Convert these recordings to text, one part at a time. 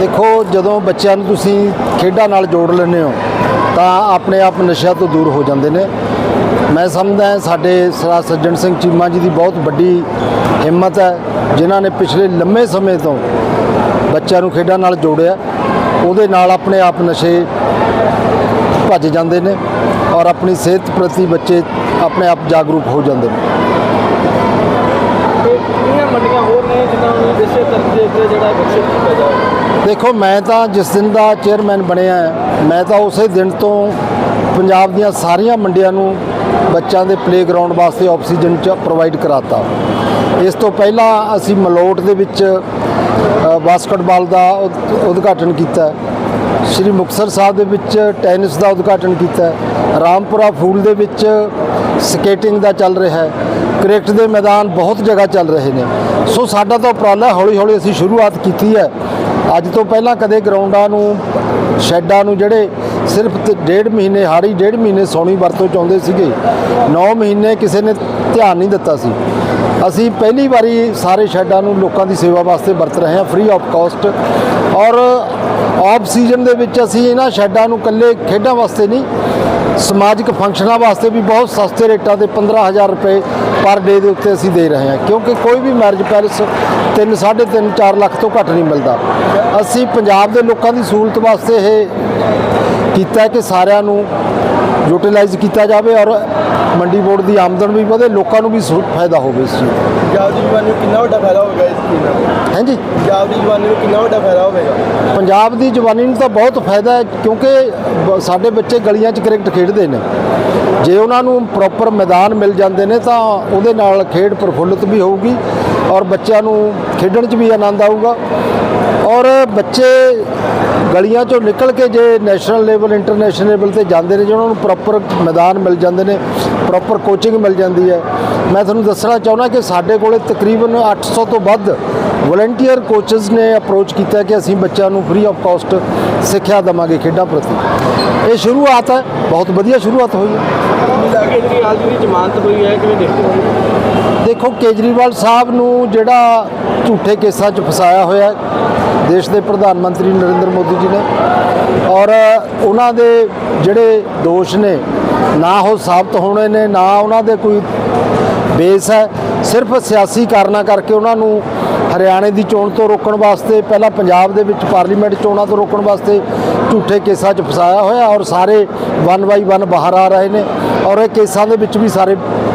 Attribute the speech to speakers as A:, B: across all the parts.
A: ਦੇਖੋ, ਜਦੋਂ ਬੱਚਿਆਂ ਨੂੰ ਤੁਸੀਂ ਖੇਡਾਂ ਨਾਲ ਜੋੜ ਲੈਂਦੇ ਹੋ, ਤਾਂ ਆਪਣੇ ਆਪ ਨਸ਼ਿਆਂ ਤੋਂ ਦੂਰ ਹੋ ਜਾਂਦੇ ਨੇ। ਮੈਂ ਸਮਝਦਾ ਸਾਡੇ ਸਰਾ ਸੱਜਣ ਸਿੰਘ ਚੀਮਾ ਜੀ ਦੀ ਬਹੁਤ ਵੱਡੀ ਹਿੰਮਤ ਹੈ, ਜਿਨ੍ਹਾਂ ਨੇ ਪਿਛਲੇ ਲੰਮੇ ਸਮੇਂ ਤੋਂ ਬੱਚਿਆਂ ਨੂੰ ਖੇਡਾਂ ਨਾਲ ਜੋੜਿਆ। ਉਹਦੇ ਨਾਲ ਆਪਣੇ ਆਪ ਨਸ਼ੇ ਭੱਜ ਜਾਂਦੇ ਨੇ ਔਰ ਆਪਣੀ ਸਿਹਤ ਪ੍ਰਤੀ ਬੱਚੇ ਆਪਣੇ ਆਪ ਜਾਗਰੂਕ ਹੋ ਜਾਂਦੇ ਨੇ।
B: ਕਿੰਨੀਆਂ ਮੰਡੀਆਂ ਹੋਰ ਨੇ ਜਿਨ੍ਹਾਂ ਨੂੰ ਇਸੇ ਤਰ੍ਹਾਂ ਤੇ ਜਿਹੜਾ ਵਿਕਸਿਤ ਕੀਤਾ ਜਾਵੇ
A: ਦੇਖੋ, ਮੈਂ ਤਾਂ ਜਿਸ ਦਿਨ ਦਾ ਚੇਅਰਮੈਨ ਬਣਿਆ ਮੈਂ ਤਾਂ ਉਸੇ ਦਿਨ ਤੋਂ ਪੰਜਾਬ ਦੀਆਂ ਸਾਰੀਆਂ ਮੰਡੀਆਂ ਨੂੰ ਬੱਚਿਆਂ ਦੇ ਪਲੇਗਰਾਉਂਡ ਵਾਸਤੇ ਆਕਸੀਜਨ ਚ ਪ੍ਰੋਵਾਈਡ ਕਰਾਤਾ। ਇਸ ਤੋਂ ਪਹਿਲਾਂ ਅਸੀਂ ਮਲੋਟ ਦੇ ਵਿੱਚ ਬਾਸਕਟਬਾਲ ਦਾ ਉਦ- ਉਦਘਾਟਨ ਕੀਤਾ ਸ਼੍ਰੀ ਮੁਕਤਸਰ ਸਾਹਿਬ ਦੇ ਵਿੱਚ ਟੈਨਿਸ ਦਾ ਉਦਘਾਟਨ ਕੀਤਾ ਰਾਮਪੁਰਾ ਫੂਲ ਦੇ ਵਿੱਚ ਸਕੇਟਿੰਗ ਦਾ ਚੱਲ ਰਿਹਾ ਹੈ। ਕ੍ਰਿਕਟ ਦੇ ਮੈਦਾਨ ਬਹੁਤ ਜਗ੍ਹਾ ਚੱਲ ਰਹੇ ਨੇ। ਸੋ ਸਾਡਾ ਤਾਂ ਉਪਰਾਲਾ ਹੌਲੀ ਹੌਲੀ ਅਸੀਂ ਸ਼ੁਰੂਆਤ ਕੀਤੀ ਹੈ। ਅੱਜ ਤੋਂ ਪਹਿਲਾਂ ਕਦੇ ਗਰਾਊਂਡਾਂ ਨੂੰ, ਸ਼ੈੱਡਾਂ ਨੂੰ ਜਿਹੜੇ ਸਿਰਫ ਡੇਢ ਮਹੀਨੇ, ਹਾੜੀ ਡੇਢ ਮਹੀਨੇ ਸੌਣੀ ਵਰਤੋਂ ਚਾਹੁੰਦੇ ਸੀਗੇ 9 ਮਹੀਨੇ ਕਿਸੇ ਨੇ ਧਿਆਨ ਨਹੀਂ ਦਿੱਤਾ ਸੀ। ਅਸੀਂ ਪਹਿਲੀ ਵਾਰੀ ਸਾਰੇ ਸ਼ੈੱਡਾਂ ਨੂੰ ਲੋਕਾਂ ਦੀ ਸੇਵਾ ਵਾਸਤੇ ਵਰਤ ਰਹੇ ਹਾਂ ਫ੍ਰੀ ਆਫ ਕਾਸਟ ਔਰ ਆਫ ਸੀਜ਼ਨ ਦੇ ਵਿੱਚ ਅਸੀਂ ਇਹਨਾਂ ਸ਼ੈੱਡਾਂ ਨੂੰ ਇਕੱਲੇ ਖੇਡਾਂ ਵਾਸਤੇ ਨਹੀਂ, ਸਮਾਜਿਕ ਫੰਕਸ਼ਨਾਂ ਵਾਸਤੇ ਵੀ ਬਹੁਤ ਸਸਤੇ ਰੇਟਾਂ ਤੇ 15000 ਰੁਪਏ ਪਰ ਡੇ ਦੇ ਉੱਤੇ ਅਸੀਂ ਦੇ ਰਹੇ ਹਾਂ, ਕਿਉਂਕਿ ਕੋਈ ਵੀ ਮੈਰਿਜ ਪੈਲਸ 3 3.5 4 ਲੱਖ ਤੋਂ ਘੱਟ ਨਹੀਂ ਮਿਲਦਾ। ਅਸੀਂ ਪੰਜਾਬ ਦੇ ਲੋਕਾਂ ਦੀ ਸਹੂਲਤ ਵਾਸਤੇ ਇਹ ਕੀਤਾ ਕਿ ਸਾਰਿਆਂ ਨੂੰ ਯੂਟਿਲਾਈਜ਼ ਕੀਤਾ ਜਾਵੇ ਔਰ ਮੰਡੀ ਬੋਰਡ ਦੀ ਆਮਦਨ ਵੀ ਵਧੇ ਲੋਕਾਂ ਨੂੰ ਵੀ ਫਾਇਦਾ ਹੋਵੇ ਇਸ ਚੀਜ਼ ਦਾ।
B: ਪੰਜਾਬ ਦੀ ਜਵਾਨੀ ਨੂੰ ਕਿੰਨਾ ਵੱਡਾ ਫਾਇਦਾ ਹੋਵੇਗਾ ਇਸ ਸਕੀਮ ਨਾਲ?
A: ਹਾਂਜੀ?
B: ਪੰਜਾਬ ਦੀ ਜਵਾਨੀ ਨੂੰ ਕਿੰਨਾ ਵੱਡਾ ਫਾਇਦਾ ਹੋਵੇਗਾ?
A: ਪੰਜਾਬ ਦੀ ਜਵਾਨੀ ਨੂੰ ਤਾਂ ਬਹੁਤ ਫਾਇਦਾ ਹੈ ਕਿਉਂਕਿ ਸਾਡੇ ਬੱਚੇ ਗਲੀਆਂ 'ਚ ਕ੍ਰਿਕਟ ਖੇਡਦੇ ਨੇ। ਜੇ ਉਹਨਾਂ ਨੂੰ ਪ੍ਰੋਪਰ ਮੈਦਾਨ ਮਿਲ ਜਾਂਦੇ ਨੇ ਤਾਂ ਉਹਦੇ ਨਾਲ ਖੇਡ ਪ੍ਰਫੁੱਲਤ ਵੀ ਹੋਊਗੀ ਔਰ ਬੱਚਿਆਂ ਨੂੰ ਖੇਡਣ 'ਚ ਵੀ ਆਨੰਦ ਆਊਗਾ। ਔਰ ਬੱਚੇ ਗਲੀਆਂ 'ਚੋਂ ਨਿਕਲ ਕੇ ਜੇ ਨੈਸ਼ਨਲ ਲੈਵਲ, ਇੰਟਰਨੈਸ਼ਨਲ ਲੈਵਲ ਤੇ ਜਾਂਦੇ ਨੇ, ਜੇ ਉਹਨਾਂ ਨੂੰ ਪ੍ਰੋਪਰ ਮੈਦਾਨ ਮਿਲ ਜਾਂਦੇ ਨੇ ਪ੍ਰੋਪਰ ਕੋਚਿੰਗ ਮਿਲ ਜਾਂਦੀ ਹੈ। ਮੈਂ ਤੁਹਾਨੂੰ ਦੱਸਣਾ ਚਾਹੁੰਦਾ ਕਿ ਸਾਡੇ ਕੋਲੇ ਤਕਰੀਬਨ 800 ਤੋਂ ਵੱਧ ਵਲੰਟੀਅਰ ਕੋਚਸ ਨੇ ਅਪਰੋਚ ਕੀਤਾ ਕਿ ਅਸੀਂ ਬੱਚਿਆਂ ਨੂੰ ਫ੍ਰੀ ਆਫ ਕਾਸਟ ਸਿੱਖਿਆ ਦੇਵਾਂਗੇ ਖੇਡਾਂ ਪ੍ਰਤੀ। ਇਹ ਸ਼ੁਰੂਆਤ ਹੈ, ਬਹੁਤ ਵਧੀਆ ਸ਼ੁਰੂਆਤ ਹੋਈ ਹੈ।
B: ਕੇਜਰੀਵਾਲ ਦੀ ਜ਼ਮਾਨਤ ਹੋਈ ਹੈ ਕਿਵੇਂ ਦੇਖਦੇ ਹੋ
A: ਦੇਖੋ, ਕੇਜਰੀਵਾਲ ਸਾਹਿਬ ਨੂੰ ਜਿਹੜਾ ਝੂਠੇ ਕੇਸਾਂ 'ਚ ਫਸਾਇਆ ਹੋਇਆ ਦੇਸ਼ ਦੇ ਪ੍ਰਧਾਨ ਮੰਤਰੀ ਨਰਿੰਦਰ ਮੋਦੀ ਜੀ ਨੇ, ਔਰ ਉਹਨਾਂ ਦੇ ਜਿਹੜੇ ਦੋਸ਼ ਨੇ, ਨਾ ਉਹ ਸਾਬਤ ਹੋਣੇ ਨੇ, ਨਾ ਉਹਨਾਂ ਦੇ ਕੋਈ ਬੇਸ ਹੈ। ਸਿਰਫ ਸਿਆਸੀ ਕਾਰਨਾਂ ਕਰਕੇ ਉਹਨਾਂ ਨੂੰ ਹਰਿਆਣੇ ਦੀ ਚੋਣ ਤੋਂ ਰੋਕਣ ਵਾਸਤੇ, ਪਹਿਲਾਂ ਪੰਜਾਬ ਦੇ ਵਿੱਚ ਪਾਰਲੀਮੈਂਟ ਚੋਣਾਂ ਤੋਂ ਰੋਕਣ ਵਾਸਤੇ ਝੂਠੇ ਕੇਸਾਂ 'ਚ ਫਸਾਇਆ ਹੋਇਆ ਔਰ ਸਾਰੇ ਵਨ ਬਾਈ ਵਨ ਬਾਹਰ ਆ ਰਹੇ ਨੇ ਔਰ ਇਹ ਕੇਸਾਂ ਦੇ ਵਿੱਚ ਵੀ ਸਾਰੇ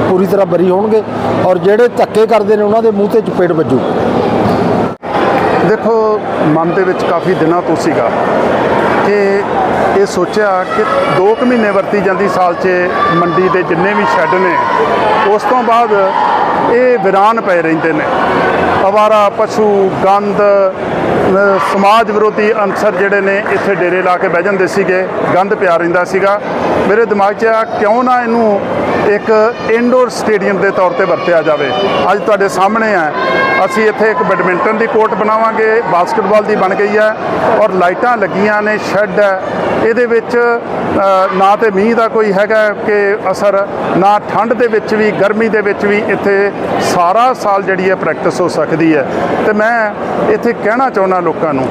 A: ਪੂਰੀ ਤਰ੍ਹਾਂ ਬਰੀ ਹੋਣਗੇ ਔਰ ਜਿਹੜੇ ਧੱਕੇ ਕਰਦੇ ਨੇ ਉਹਨਾਂ ਦੇ ਮੂੰਹ ਤੇ ਚਪੇੜ ਵੱਜੂ।
C: ਦੇਖੋ, ਮਨ ਦੇ ਵਿੱਚ ਕਾਫੀ ਦਿਨਾਂ ਤੋਂ ਸੀਗਾ। ਕਿ ਇਹ ਸੋਚਿਆ ਕਿ 2 ਕੁ ਮਹੀਨੇ ਵਰਤੀ ਜਾਂਦੀ ਸਾਲ 'ਚ ਮੰਡੀ ਦੇ ਜਿੰਨੇ ਵੀ ਸ਼ੈੱਡ ਨੇ, ਉਸ ਤੋਂ ਬਾਅਦ ਇਹ ਵਿਰਾਨ ਪਏ ਰਹਿੰਦੇ ਨੇ। ਅਵਾਰਾ, ਪਸ਼ੂ, ਗੰਦ ਸਮਾਜ ਵਿਰੋਧੀ ਅਨਸਰ ਜਿਹੜੇ ਨੇ ਇੱਥੇ ਡੇਰੇ ਲਾ ਕੇ ਬਹਿ ਜਾਂਦੇ ਸੀਗੇ, ਗੰਦ ਪਿਆ ਰਹਿੰਦਾ ਸੀਗਾ। ਮੇਰੇ ਦਿਮਾਗ 'ਚ ਆ, ਕਿਉਂ ਨਾ ਇਹਨੂੰ ਇੱਕ ਇਨਡੋਰ ਸਟੇਡੀਅਮ ਦੇ ਤੌਰ ਤੇ ਵਰਤਿਆ ਜਾਵੇ। ਅੱਜ ਤੁਹਾਡੇ ਸਾਹਮਣੇ ਹੈ ਅਸੀਂ ਇੱਥੇ ਇੱਕ ਬੈਡਮਿੰਟਨ ਦੀ ਕੋਰਟ ਬਣਾਵਾਂਗੇ ਬਾਸਕਟਬਾਲ ਦੀ ਬਣ ਗਈ ਹੈ ਔਰ ਲਾਈਟਾਂ ਲੱਗੀਆਂ ਨੇ ਸ਼ੈੱਡ ਹੈ। ਇਹਦੇ ਵਿੱਚ ਨਾ ਤੇ ਮੀਂਹ ਦਾ ਕੋਈ ਹੈਗਾ ਕਿ ਅਸਰ, ਨਾ ਠੰਡ ਦੇ ਵਿੱਚ ਵੀ, ਗਰਮੀ ਦੇ ਵਿੱਚ ਵੀ ਇੱਥੇ ਸਾਰਾ ਸਾਲ ਜਿਹੜੀ ਹੈ ਪ੍ਰੈਕਟਿਸ ਹੋ ਸਕਦੀ ਹੈ। ਤੇ ਮੈਂ ਇੱਥੇ ਕਹਿਣਾ ਚਾਹੁੰਦਾ ਲੋਕਾਂ ਨੂੰ,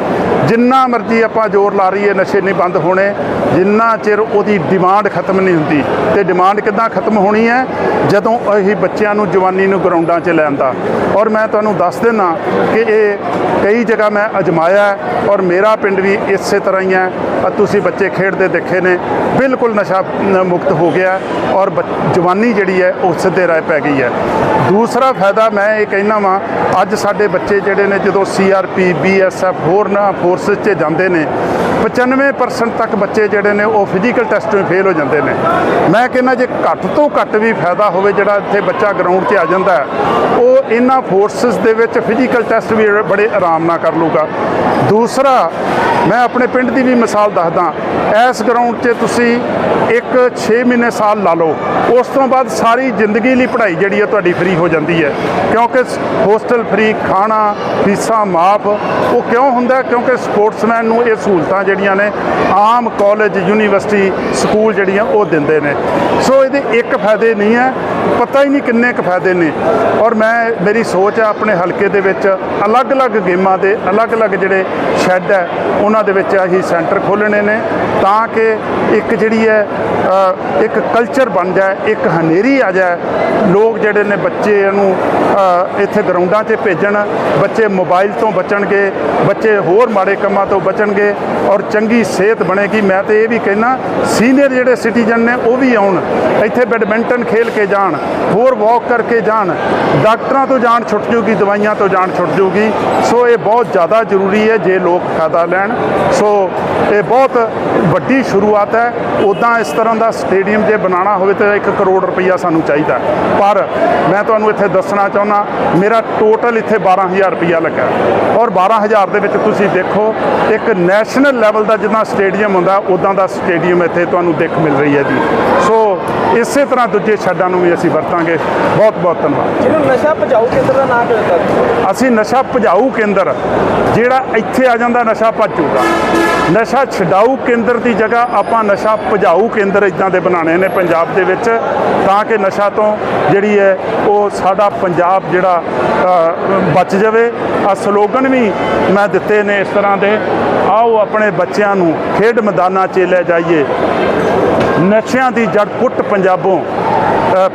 C: ਜਿੰਨਾ ਮਰਜ਼ੀ ਆਪਾਂ ਜ਼ੋਰ ਲਾ ਰਹੀਏ, ਨਸ਼ੇ ਨਹੀਂ ਬੰਦ ਹੋਣੇ, ਜਿੰਨਾ ਚਿਰ ਉਹਦੀ ਡਿਮਾਂਡ ਖਤਮ ਨਹੀਂ ਹੁੰਦੀ, ਤੇ ਡਿਮਾਂਡ ਕਿੱਦਾਂ ਖਤਮ ਹੋਣੀ ਹੈ? ਜਦੋਂ ਇਹ ਬੱਚਿਆਂ ਨੂੰ, ਜਵਾਨੀ ਨੂੰ ਗਰਾਊਂਡਾਂ 'ਚ ਲੈਂਦਾ ਔਰ ਮੈਂ ਤੁਹਾਨੂੰ ਦੱਸ ਦਿੰਦਾ ਕਿ ਇਹ ਕਈ ਜਗ੍ਹਾ ਮੈਂ ਅਜਮਾਇਆ ਔਰ ਮੇਰਾ ਪਿੰਡ ਵੀ ਇਸੇ ਤਰ੍ਹਾਂ ਹੀ ਹੈ। ਅ, ਤੁਸੀਂ ਬੱਚੇ ਖੇਡਦੇ ਦੇਖੇ ਨੇ, ਬਿਲਕੁਲ ਨਸ਼ਾ ਮੁਕਤ ਹੋ ਗਿਆ ਔਰ ਬੱਚ- ਜਵਾਨੀ ਜਿਹੜੀ ਹੈ ਉਹ ਸਿੱਧੇ ਰਾਹ ਪੈ ਗਈ ਹੈ। ਦੂਸਰਾ ਫਾਇਦਾ ਮੈਂ ਇਹ ਕਹਿਣਾ ਵਾਂ, ਅੱਜ ਸਾਡੇ ਬੱਚੇ ਜਿਹੜੇ ਨੇ ਜਦੋਂ ਸੀਆਰਪੀ ਬੀਐਸਐਫ ਹੋਰ ਨਾ ਫੋਰਸਸ 'ਚ ਜਾਂਦੇ ਨੇ 95% ਤੱਕ ਬੱਚੇ ਜਿਹੜੇ ਨੇ ਉਹ ਫਿਜ਼ੀਕਲ ਟੈਸਟ ਵਿੱਚ ਫੇਲ ਹੋ ਜਾਂਦੇ ਨੇ। ਮੈਂ ਕਹਿੰਦਾ ਜੇ ਘੱਟ ਤੋਂ ਘੱਟ ਵੀ ਫਾਇਦਾ ਹੋਵੇ ਜਿਹੜਾ ਇੱਥੇ ਬੱਚਾ ਗਰਾਊਂਡ 'ਚ ਆ ਜਾਂਦਾ, ਉਹ ਇਹਨਾਂ ਫੋਰਸਸ ਦੇ ਵਿੱਚ ਫਿਜ਼ੀਕਲ ਟੈਸਟ ਵੀ ਬੜੇ ਆਰਾਮ ਨਾਲ ਕਰ ਲੂਗਾ ਦੂਸਰਾ ਮੈਂ ਆਪਣੇ ਪਿੰਡ ਦੀ ਵੀ ਮਿਸਾਲ ਦੱਸਦਾ, ਇਸ ਗਰਾਊਂਡ 'ਚ ਤੁਸੀਂ ਇੱਕ 6 ਮਹੀਨੇ ਸਾਲ ਲਾ ਲਓ। ਉਸ ਤੋਂ ਬਾਅਦ ਸਾਰੀ ਜ਼ਿੰਦਗੀ ਲਈ ਪੜ੍ਹਾਈ ਜਿਹੜੀ ਹੈ ਤੁਹਾਡੀ ਫ੍ਰੀ ਹੋ ਜਾਂਦੀ ਹੈ। ਕਿਉਂਕਿ ਹੋਸਟਲ ਫ੍ਰੀ ਖਾਣਾ, ਫੀਸਾਂ ਮਾਫ, ਉਹ ਕਿਉਂ ਹੁੰਦਾ? ਕਿਉਂਕਿ ਸਪੋਰਟਸਮੈਨ ਨੂੰ ਇਹ ਸਹੂਲਤਾਂ ਜਿਹੜੀਆਂ ਨੇ, ਆਮ ਕਾਲਜ ਯੂਨੀਵਰਸਿਟੀ ਸਕੂਲ ਜਿਹੜੀਆਂ ਉਹ ਦਿੰਦੇ ਨੇ। ਸੋ ਇਹਦੇ ਇੱਕ ਫਾਇਦੇ ਨਹੀਂ ਹੈ, ਪਤਾ ਹੀ ਨਹੀਂ ਕਿੰਨੇ ਕੁ ਫਾਇਦੇ ਨੇ। ਔਰ ਮੈਂ, ਮੇਰੀ ਸੋਚ ਹੈ ਆਪਣੇ ਹਲਕੇ ਦੇ ਵਿੱਚ ਅਲੱਗ-ਅਲੱਗ ਗੇਮਾਂ ਦੇ ਅਲੱਗ-ਅਲੱਗ ਜਿਹੜੇ ਸ਼ੈੱਡ ਹੈ ਉਹਨਾਂ ਦੇ ਵਿੱਚ ਅਸੀਂ ਸੈਂਟਰ ਖੋਲ੍ਹਣੇ ਨੇ ਤਾਂ ਕਿ ਇੱਕ ਜਿਹੜੀ ਹੈ ਇੱਕ ਕਲਚਰ ਬਣ ਜਾਏ, ਇੱਕ ਹਨੇਰੀ ਆ ਜਾਏ, ਲੋਕ ਜਿਹੜੇ ਨੇ ਬੱਚੇ ਨੂੰ ਇੱਥੇ ਗਰਾਊਂਡਾਂ 'ਚ ਭੇਜਣ, ਬੱਚੇ ਮੋਬਾਈਲ ਤੋਂ ਬਚਣਗੇ, ਬੱਚੇ ਹੋਰ ਮਾੜੇ ਕੰਮਾਂ ਤੋਂ ਬਚਣਗੇ ਔਰ ਚੰਗੀ ਸਿਹਤ ਬਣੇਗੀ। ਮੈਂ ਤੇ ਇਹ ਵੀ ਕਹਿਣਾ ਸੀਨੀਅਰ ਜਿਹੜੇ ਸਿਟੀਜ਼ਨ ਨੇ ਉਹ ਵੀ ਆਉਣ, ਇੱਥੇ ਬੈਡਮਿੰਟਨ ਖੇਲ ਕੇ ਜਾਣ, ਹੋਰ ਵਾਕ ਕਰਕੇ ਜਾਣ, ਡਾਕਟਰਾਂ ਤੋਂ ਜਾਣ ਛੁੱਟ ਜੂਗੀ, ਦਵਾਈਆਂ ਤੋਂ ਜਾਣ ਛੁੱਟ ਜੂਗੀ। ਸੋ ਇਹ ਬਹੁਤ ਜ਼ਿਆਦਾ ਜ਼ਰੂਰੀ ਹੈ ਜੇ ਲੋਕ ਫਾਇਦਾ ਲੈਣ। ਸੋ ਇਹ ਬਹੁਤ ਵੱਡੀ ਸ਼ੁਰੂਆਤ ਹੈ। ਉਦਾਂ ਇਸ ਤਰ੍ਹਾਂ ਦਾ ਸਟੇਡੀਅਮ ਜੇ ਬਣਾਉਣਾ ਹੋਵੇ ਤਾਂ 1 ਕਰੋੜ ਰੁਪਈਆ ਸਾਨੂੰ ਚਾਹੀਦਾ ਪਰ ਮੈਂ ਤੁਹਾਨੂੰ ਇੱਥੇ ਦੱਸਣਾ ਚਾਹੁੰਦਾ, ਮੇਰਾ ਟੋਟਲ ਇੱਥੇ 12000 ਰੁਪਈਆ ਲੱਗਾ ਔਰ 12000 ਦੇ ਵਿੱਚ ਤੁਸੀਂ ਦੇਖੋ, ਇੱਕ ਨੈਸ਼ਨਲ ਲੈਵਲ ਦਾ ਜਿੱਦਾਂ ਸਟੇਡੀਅਮ ਹੁੰਦਾ ਉਦਾਂ ਦਾ ਸਟੇਡੀਅਮ ਇੱਥੇ ਤੁਹਾਨੂੰ ਦੇਖ ਮਿਲ ਰਹੀ ਹੈ ਜੀ। ਸੋ ਇਸੇ ਤਰ੍ਹਾਂ ਦੂਜੇ ਛੱਡਾਂ ਨੂੰ ਵੀ ਅਸੀਂ ਵਰਤਾਂਗੇ। ਬਹੁਤ ਬਹੁਤ ਧੰਨਵਾਦ।
B: ਜਿਹਨੂੰ ਨਸ਼ਾ ਭਜਾਓ ਕੇਂਦਰ ਦਾ ਨਾਮ ਦਿੱਤਾ
C: ਅਸੀਂ ਨਸ਼ਾ ਭਜਾਊ ਕੇਂਦਰ ਜਿਹੜਾ ਇੱਥੇ ਆ ਜਾਂਦਾ ਨਸ਼ਾ ਭੱਜੂਗਾ। ਨਸ਼ਾ ਛਡਾਊ ਕੇਂਦਰ ਦੀ ਜਗ੍ਹਾ ਆਪਾਂ ਨਸ਼ਾ ਭਜਾਊ ਕੇਂਦਰ ਇਦਾਂ ਦੇ ਬਣਾਉਣੇ ਨੇ ਪੰਜਾਬ ਦੇ ਵਿੱਚ ਤਾਂ ਕਿ ਨਸ਼ਾ ਤੋਂ ਜਿਹੜੀ ਹੈ ਉਹ ਸਾਡਾ ਪੰਜਾਬ ਜਿਹੜਾ ਬਚ ਜਾਵੇ। ਆ ਸਲੋਗਨ ਵੀ ਮੈਂ ਦਿੱਤੇ ਨੇ ਇਸ ਤਰ੍ਹਾਂ ਦੇ। ਆਓ ਆਪਣੇ ਬੱਚਿਆਂ ਨੂੰ ਖੇਡ ਮੈਦਾਨਾਂ 'ਚ ਲੈ ਜਾਈਏ। ਨਸ਼ਿਆਂ ਦੀ ਜੜ ਪੁੱਟ ਪੰਜਾਬੋਂ ਅ,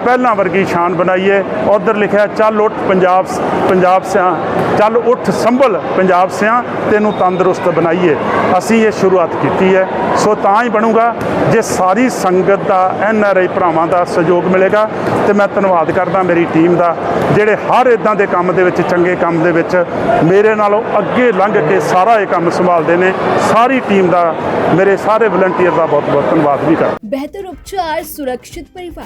C: ਪਹਿਲਾਂ ਵਰਗੀ ਸ਼ਾਨ ਬਣਾਈਏ। ਉਧਰ ਲਿਖਿਆ, ਚੱਲ ਉੱਠ ਪੰਜਾਬ ਪੰਜਾਬ ਸਿਆਂ, ਚੱਲ ਉੱਠ ਸੰਭਲ ਪੰਜਾਬ ਸਿਆਂ, ਤੈਨੂੰ ਤੰਦਰੁਸਤ ਬਣਾਈਏ। ਅਸੀਂ ਇਹ ਸ਼ੁਰੂਆਤ ਕੀਤੀ ਹੈ। ਸੋ ਤਾਂ ਹੀ ਬਣੂਗਾ, ਜੇ ਸਾਰੀ ਸੰਗਤ ਦਾ, ਐਨ ਆਰ ਆਈ ਭਰਾਵਾਂ ਦਾ ਸਹਿਯੋਗ ਮਿਲੇਗਾ, ਤੇ ਮੈਂ ਧੰਨਵਾਦ ਕਰਦਾ ਮੇਰੀ ਟੀਮ ਦਾ, ਜਿਹੜੇ ਹਰ ਇਦਾਂ ਦੇ ਕੰਮ ਦੇ ਵਿੱਚ, ਚੰਗੇ ਕੰਮ ਦੇ ਵਿੱਚ, ਮੇਰੇ ਨਾਲੋਂ ਅੱਗੇ ਲੰਘ ਕੇ ਸਾਰਾ ਇਹ ਕੰਮ ਸੰਭਾਲਦੇ ਨੇ। ਸਾਰੀ ਟੀਮ ਦਾ, ਮੇਰੇ ਸਾਰੇ ਵਲੰਟੀਅਰ ਦਾ ਬਹੁਤ ਬਹੁਤ ਧੰਨਵਾਦ ਵੀ ਕਰਦਾ।
D: ਬਿਹਤਰ ਉਪਚਾਰ, ਸੁਰੱਖਿਅਤ ਪਰਿਵਾਰ।